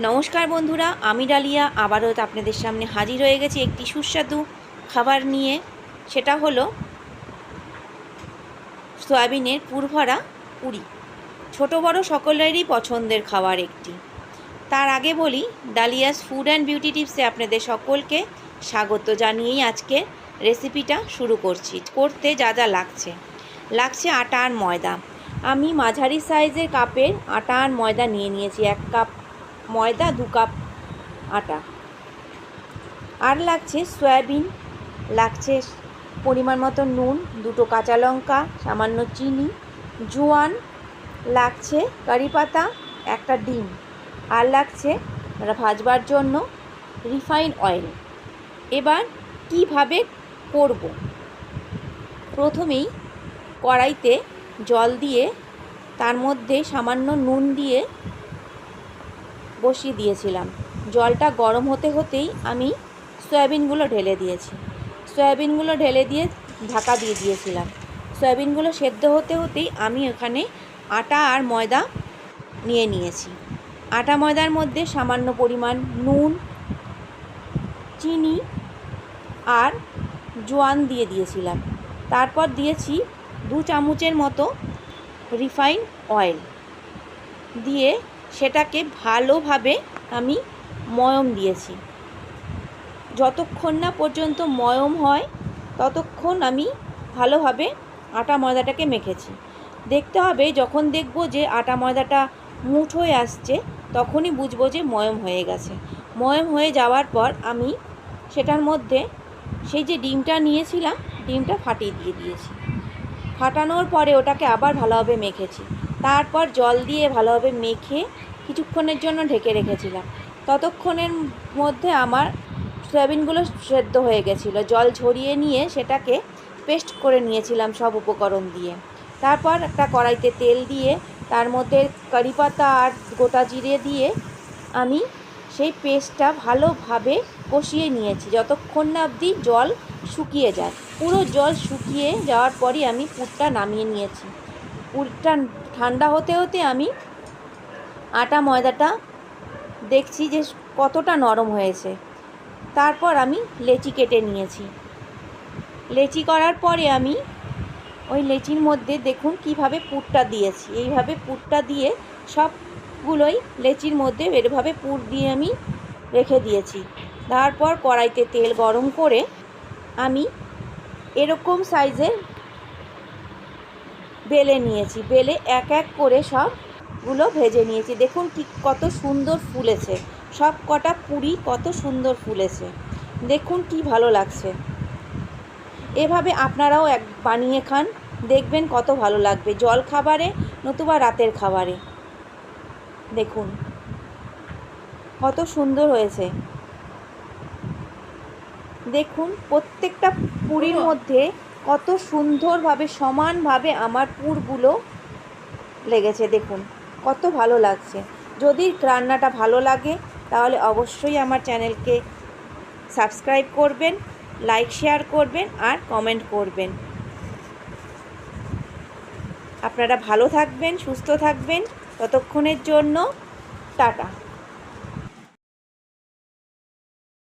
নমস্কার বন্ধুরা, আমি ডালিয়া। আবারও আপনাদের সামনে হাজির হয়ে গেছি একটি সুস্বাদু খাবার নিয়ে। সেটা হলো সয়াবিনের পুরভরা পুরি। ছোট বড় সকলেরই পছন্দের খাবার একটি। তার আগে বলি, ডালিয়াস ফুড অ্যান্ড বিউটি টিপসে আপনাদের সকলকে স্বাগত জানিয়েই আজকে রেসিপিটা শুরু করছি। করতে যা যা লাগছে। লাগছে আটা আর ময়দা। আমি মাঝারি সাইজের কাপের আটা আর ময়দা নিয়ে নিয়েছি। এক কাপ ময়দা দু কাপ আটা। আর লাগছে সয়াবিন, লাগছে পরিমাণ মতো নুন, দুটো কাঁচা লঙ্কা, সামান্য চিনি, জোয়ান, লাগছে কারি পাতা, একটা ডিম। আর লাগছে ভাজবার জন্য রিফাইন অয়েল। এবার কীভাবে করব? প্রথমেই কড়াইতে জল দিয়ে, তার মধ্যে সামান্য নুন দিয়ে বসিয়ে দিয়েছিলাম। জলটা গরম হতে হতেই আমি সয়াবিনগুলো ঢেলে দিয়েছি। সয়াবিনগুলো ঢেলে দিয়ে ঢাকা দিয়ে দিয়েছিলাম। সয়াবিনগুলো সেদ্ধ হতে হতেই আমি এখানে আটা আর ময়দা নিয়ে নিয়েছি। আটা ময়দার মধ্যে সামান্য পরিমাণ নুন, চিনি আর জোয়ান দিয়ে দিয়েছিলাম। তারপর দিয়েছি দু চামচের মতো রিফাইন অয়েল। দিয়ে সেটাকে ভালোভাবে আমি ময়ম দিয়েছি। যতক্ষণ না পর্যন্ত ময়ম হয়, ততক্ষণ আমি ভালোভাবে আটা ময়দাটাকে মেখেছি। দেখতে হবে, যখন দেখব যে আটা ময়দাটা মুঠ হয়ে আসছে, তখনই বুঝব যে ময়ম হয়ে গেছে। ময়ম হয়ে যাওয়ার পর আমি সেটার মধ্যে সেই যে ডিমটা নিয়েছিলাম, ডিমটা ফাটিয়ে দিয়ে দিয়েছি। ফাটানোর পরে ওটাকে আবার ভালোভাবে মেখেছি। তারপর জল দিয়ে ভালোভাবে মেখে কিছুক্ষণের জন্য ঢেকে রেখেছিলাম। ততক্ষণের মধ্যে আমার সয়াবিনগুলো সেদ্ধ হয়ে গেছিল। জল ঝরিয়ে নিয়ে সেটাকে পেস্ট করে নিয়েছিলাম সব উপকরণ দিয়ে। তারপর একটা কড়াইতে তেল দিয়ে, তার মধ্যে কারি পাতা আর গোটা জিরে দিয়ে আমি সেই পেস্টটা ভালোভাবে কষিয়ে নিয়েছি। যতক্ষণ না অবধি জল শুকিয়ে যায়। পুরো জল শুকিয়ে যাওয়ার পরই আমি পুরটা নামিয়ে নিয়েছি। পুরটা ঠান্ডা হতে হতে আমি আটা, ময়দাটা দেখছি যে কতটা নরম হয়েছে। তারপর আমি লেচি কেটে নিয়েছি। লেচি করার পরে আমি ওই লেচির মধ্যে দেখুন কীভাবে পুরটা দিয়েছি। এইভাবে পুরটা দিয়ে সবগুলোই লেচির মধ্যে এরভাবে পুর দিয়ে আমি রেখে দিয়েছি। তারপর কড়াইতে তেল গরম করে আমি এরকম সাইজের বেলে নিয়েছি বেলে এক এক করে সবগুলো ভেজে নিয়েছি। দেখুন ঠিক কত সুন্দর ফুলেছে সব কটা পুরি কত সুন্দর ফুলেছে। দেখুন কি ভালো লাগছে। এভাবে আপনারাও এক বানিয়ে খান দেখবেন কত ভালো লাগবে। জল খাবারে নতুবা রাতের খাবারে। দেখুন কত সুন্দর হয়েছে। দেখুন প্রত্যেকটা পুরীর মধ্যে কত সুন্দরভাবে, সমানভাবে আমার পুরগুলো লেগেছে, দেখুন। কত ভালো লাগছে। যদি রান্নাটা ভালো লাগে, তাহলে অবশ্যই আমার চ্যানেলকে সাবস্ক্রাইব করবেন, লাইক, শেয়ার করবেন আর কমেন্ট করবেন। আপনারা ভালো থাকবেন, সুস্থ থাকবেন। ততক্ষণের জন্য টাটা।